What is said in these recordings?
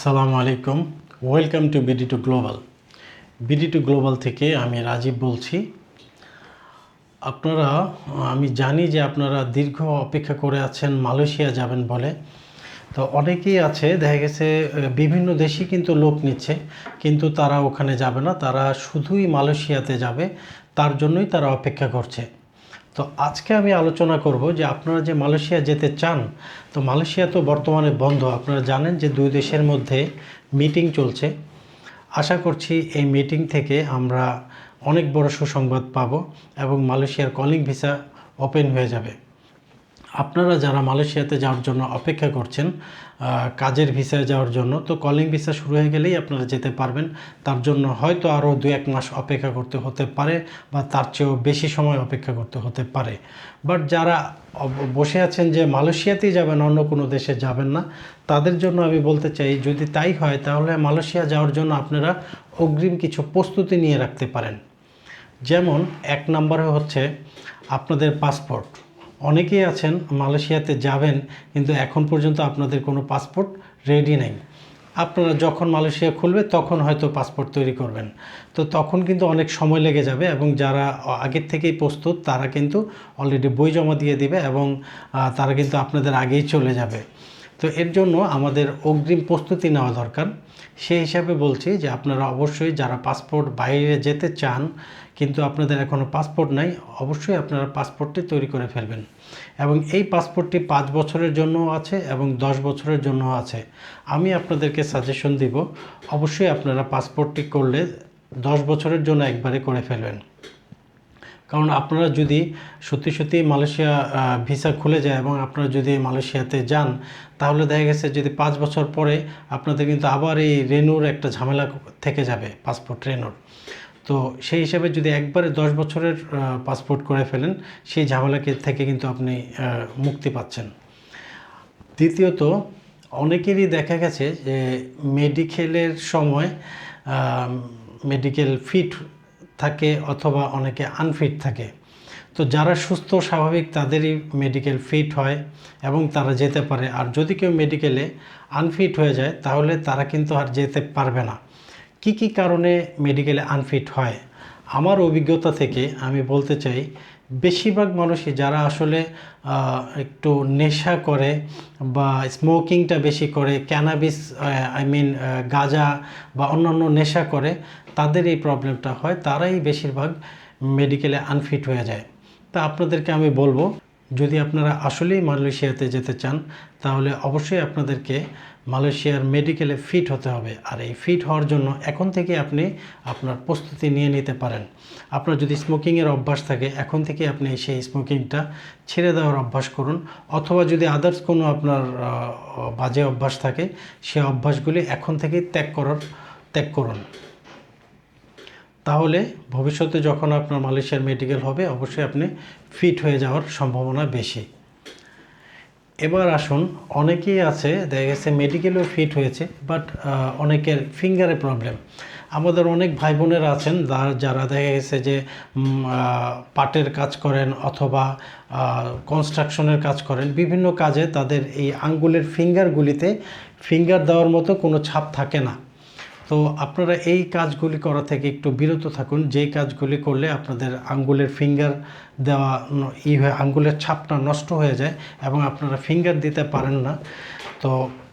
আসসালামু আলাইকুম। Welcome to BD to global BD to global থেকে আমি রাজীব বলছি। আপনারা, আমি জানি যে আপনারা দীর্ঘ অপেক্ষা করে আছেন, মালয়েশিয়া যাবেন বলে। তো অনেকেই আছে, দেখা গেছে, বিভিন্ন দেশই কিন্তু লোক নিচ্ছে, কিন্তু তারা ওখানে যাবে না। তারা শুধুই মালয়েশিয়াতে যাবে, তার জন্যই তারা অপেক্ষা করছে। তো আজকে আমি আলোচনা করব যে আপনারা যে মালয়েশিয়া যেতে চান, তো মালয়েশিয়া তো বর্তমানে বন্ধ। আপনারা জানেন যে দুই দেশের মধ্যে মিটিং চলছে। আশা করছি এই মিটিং থেকে আমরা অনেক বড় সুসংবাদ পাব এবং মালয়েশিয়ার কলিং ভিসা ওপেন হয়ে যাবে। আপনারা যারা মালয়েশিয়াতে যাওয়ার জন্য অপেক্ষা করছেন কাজের ভিসায় যাওয়ার জন্য, তো কলিং ভিসা শুরু হয়ে গেলেই আপনারা যেতে পারবেন। তার জন্য হয়তো আরও দু এক মাস অপেক্ষা করতে হতে পারে বা তার চেয়েও বেশি সময় অপেক্ষা করতে হতে পারে। বাট যারা বসে আছেন যে মালয়েশিয়াতেই যাবেন, অন্য কোনো দেশে যাবেন না, তাদের জন্য আমি বলতে চাই, যদি তাই হয়, তাহলে মালয়েশিয়া যাওয়ার জন্য আপনারা অগ্রিম কিছু প্রস্তুতি নিয়ে রাখতে পারেন। যেমন, এক নম্বরে হচ্ছে আপনাদের পাসপোর্ট অনেকেই আছেন, মালয়েশিয়াতে যাবেন, কিন্তু এখন পর্যন্ত আপনাদের কোনো পাসপোর্ট রেডি নেই। আপনারা যখন মালয়েশিয়া খুলবে, তখন হয়তো পাসপোর্ট তৈরি করবেন। তো তখন কিন্তু অনেক সময় লেগে যাবে এবং যারা আগের থেকেই প্রস্তুত, তারা কিন্তু অলরেডি বই জমা দিয়ে দিবে এবং তারা কিন্তু আপনাদের আগেই চলে যাবে। তো এর জন্য আমাদের অগ্রিম প্রস্তুতি নেওয়া দরকার। সেই হিসাবে বলছি যে আপনারা অবশ্যই যারা পাসপোর্ট বাইরে যেতে চান কিন্তু আপনাদের এখনও পাসপোর্ট নাই, অবশ্যই আপনারা পাসপোর্টটি তৈরি করে ফেলবেন। এবং এই পাসপোর্টটি পাঁচ বছরের জন্য আছে এবং দশ বছরের জন্য আছে। আমি আপনাদেরকে সাজেশন দিব, অবশ্যই আপনারা পাসপোর্টটি করলে দশ বছরের জন্য একবারে করে ফেলবেন। কারণ আপনারা যদি সত্যি সত্যি মালয়েশিয়া ভিসা খুলে যায় এবং আপনারা যদি মালয়েশিয়াতে যান, তাহলে দেখা গেছে যদি পাঁচ বছর পরে আপনাদের কিন্তু আবার এই রেনুর একটা ঝামেলা থেকে যাবে পাসপোর্ট রেনুর। তো সেই হিসাবে যদি একবারে দশ বছরের পাসপোর্ট করে ফেলেন, সেই ঝামেলাকে থেকে কিন্তু আপনি মুক্তি পাচ্ছেন। দ্বিতীয়ত, অনেকেরই দেখা গেছে যে মেডিকেলের সময় মেডিকেল ফিট থাকে অথবা অনেকে আনফিট থাকে। তো যারা সুস্থ, স্বাভাবিক তাদেরই মেডিকেল ফিট হয় এবং তারা যেতে পারে। আর যদি কেউ মেডিকেলে আনফিট হয়ে যায়, তাহলে তারা কিন্তু আর যেতে পারবে না। কি কি কারণে মেডিকেলে আনফিট হয়? আমার অভিজ্ঞতা থেকে আমি বলতে চাই, বেশিরভাগ মানুষই যারা আসলে একটু নেশা করে বা স্মোকিংটা বেশি করে ক্যানাবিস আই মিন গাঁজা বা অন্যান্য নেশা করে, তাদের এই প্রবলেমটা হয়, তারাই বেশিরভাগ মেডিকেলে আনফিট হয়ে যায়। তা আপনাদেরকে আমি বলব, যদি আপনারা আসলেই মালয়েশিয়াতে যেতে চান, তাহলে অবশ্যই আপনাদেরকে মালয়েশিয়ার মেডিকেলে ফিট হতে হবে। আর এই ফিট হওয়ার জন্য এখন থেকে আপনি আপনার প্রস্তুতি নিয়ে নিতে পারেন। আপনার যদি স্মোকিংয়ের অভ্যাস থাকে, এখন থেকে আপনি সেই স্মোকিংটা ছেড়ে দেওয়ার অভ্যাস করুন। অথবা যদি আদার্স কোনো আপনার বাজে অভ্যাস থাকে সেই অভ্যাসগুলি এখন থেকেই ত্যাগ করার, ত্যাগ করুন। তাহলে ভবিষ্যতে যখন আপনার মালয়েশিয়ার মেডিকেল হবে, অবশ্যই আপনি ফিট হয়ে যাওয়ার সম্ভাবনা বেশি। এবার আসুন, অনেকেই আছে, দেখা গেছে মেডিকেলেও ফিট হয়েছে বাট অনেকের ফিঙ্গারে প্রবলেম আমাদের অনেক ভাই বোনেরা আছেন, যারা দেখা গেছে যে পাটের কাজ করেন অথবা কনস্ট্রাকশনের কাজ করেন, বিভিন্ন কাজে তাদের এই আঙ্গুলের ফিঙ্গারগুলিতে ফিঙ্গার দেওয়ার মতো কোনো ছাপ থাকে না। তো আপনারা এই কাজগুলি করা থেকে একটু বিরত থাকুন। যেই কাজগুলি করলে আপনাদের আঙ্গুলের ফিঙ্গার দেওয়া ই হয়ে, আঙ্গুলের ছাপটা নষ্ট হয়ে যায় এবং আপনারা ফিঙ্গার দিতে পারেন না। তো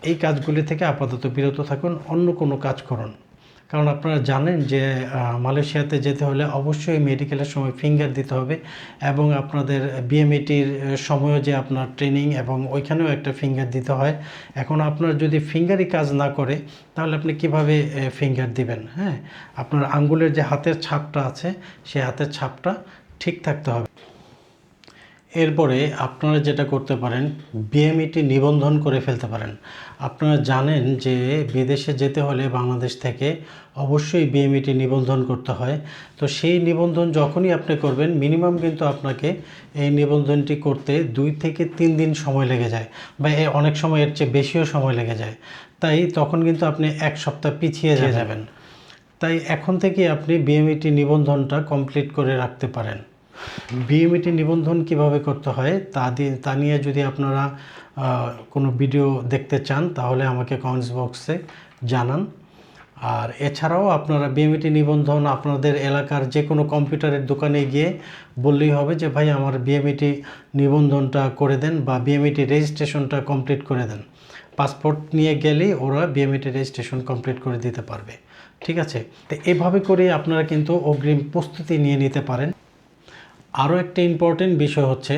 এই কাজগুলি থেকে আপাতত বিরত থাকুন, অন্য কোনো কাজ করুন। কারণ আপনারা জানেন যে মালয়েশিয়াতে যেতে হলে অবশ্যই মেডিকেলের সময় ফিঙ্গার দিতে হবে এবং আপনাদের বিএমইটির সময়ও যে আপনার ট্রেনিং এবং ওইখানেও একটা ফিঙ্গার দিতে হয়। এখন আপনার যদি ফিঙ্গারই কাজ না করে, তাহলে আপনি কীভাবে ফিঙ্গার দিবেন? হ্যাঁ? আপনার আঙ্গুলের যে হাতের ছাপটা আছে, সেই হাতের ছাপটা ঠিক থাকতে হবে। এরপরে আপনারা যেটা করতে পারেন বিএমইটি নিবন্ধন করে ফেলতে পারেন। আপনারা জানেন যে বিদেশে যেতে হলে বাংলাদেশ থেকে অবশ্যই বিএমইটি নিবন্ধন করতে হয়। তো সেই নিবন্ধন যখনই আপনি করবেন মিনিমাম কিন্তু আপনাকে এই নিবন্ধনটি করতে দুই থেকে তিন দিন সময় লেগে যায় বা এ অনেক সময় এর চেয়ে বেশিও সময় লেগে যায়। তাই তখন কিন্তু আপনি এক সপ্তাহ পিছিয়ে যাবেন। তাই এখন থেকে আপনি বিএমইটি নিবন্ধনটা কমপ্লিট করে রাখতে পারেন। বিএমইটি নিবন্ধন কীভাবে করতে হয়, তা দিয়ে, তা নিয়ে যদি আপনারা কোনো ভিডিও দেখতে চান, তাহলে আমাকে কমেন্টস বক্সে জানান। আর এছাড়াও আপনারা বিএমইটি নিবন্ধন আপনাদের এলাকার যে কোনো কম্পিউটারের দোকানে গিয়ে বললেই হবে যে, ভাই, আমার বিএমইটি নিবন্ধনটা করে দেন বা বিএমইটি রেজিস্ট্রেশনটা কমপ্লিট করে দেন। পাসপোর্ট নিয়ে গেলেই ওরা বিএমইটি রেজিস্ট্রেশন কমপ্লিট করে দিতে পারবে। ঠিক আছে? তো এভাবে করে আপনারা কিন্তু অগ্রিম প্রস্তুতি নিয়ে নিতে পারেন। আরও একটা ইম্পর্টেন্ট বিষয় হচ্ছে,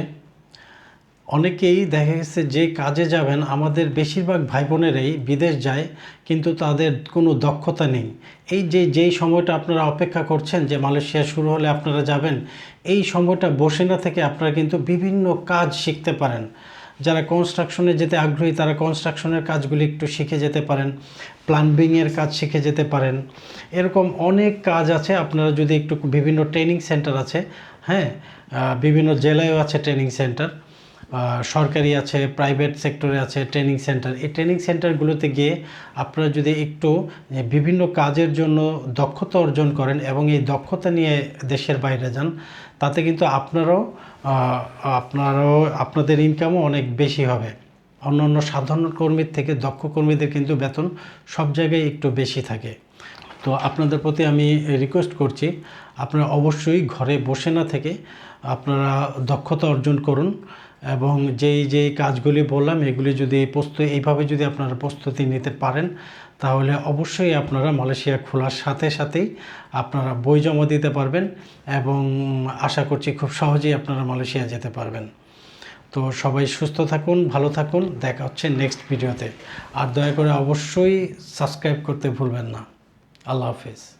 অনেকেই দেখা গেছে যে কাজে যাবেন, আমাদের বেশিরভাগ ভাই বোনেরাই বিদেশ যায়, কিন্তু তাদের কোনো দক্ষতা নেই। এই যে যেই সময়টা আপনারা অপেক্ষা করছেন যে মালয়েশিয়া শুরু হলে আপনারা যাবেন, এই সময়টা বসে না থেকে আপনারা কিন্তু বিভিন্ন কাজ শিখতে পারেন। যারা কনস্ট্রাকশনে যেতে আগ্রহী, তারা কনস্ট্রাকশনের কাজগুলি একটু শিখে যেতে পারেন প্লাম্বিংয়ের কাজ শিখে যেতে পারেন। এরকম অনেক কাজ আছে, আপনারা যদি একটু বিভিন্ন ট্রেনিং সেন্টার আছে হ্যাঁ বিভিন্ন জেলায়ও আছে ট্রেনিং সেন্টার সরকারি আছে প্রাইভেট সেক্টরে আছে ট্রেনিং সেন্টার এই ট্রেনিং সেন্টারগুলোতে গিয়ে আপনারা যদি একটু বিভিন্ন কাজের জন্য দক্ষতা অর্জন করেন এবং এই দক্ষতা নিয়ে দেশের বাইরে যান, তাতে কিন্তু আপনারাও আপনারাও, আপনাদের ইনকামও অনেক বেশি হবে। অন্য অন্য সাধারণ কর্মীর থেকে দক্ষ কর্মীদের কিন্তু বেতন সব জায়গায় একটু বেশি থাকে। তো আপনাদের প্রতি আমি রিকোয়েস্ট করছি, আপনারা অবশ্যই ঘরে বসে না থেকে আপনারা দক্ষতা অর্জন করুন এবং যেই যেই কাজগুলি বললাম, এগুলি যদি প্রস্তুতি এইভাবে যদি আপনারা প্রস্তুতি নিতে পারেন, তাহলে অবশ্যই আপনারা মালয়েশিয়া খোলার সাথে সাথেই আপনারা বই জমা দিতে পারবেন এবং আশা করছি খুব সহজেই আপনারা মালয়েশিয়া যেতে পারবেন। তো সবাই সুস্থ থাকুন, ভালো থাকুন, দেখা হচ্ছে নেক্সট ভিডিওতে আর দয়া করে অবশ্যই সাবস্ক্রাইব করতে ভুলবেন না। আল্লাহ হাফিজ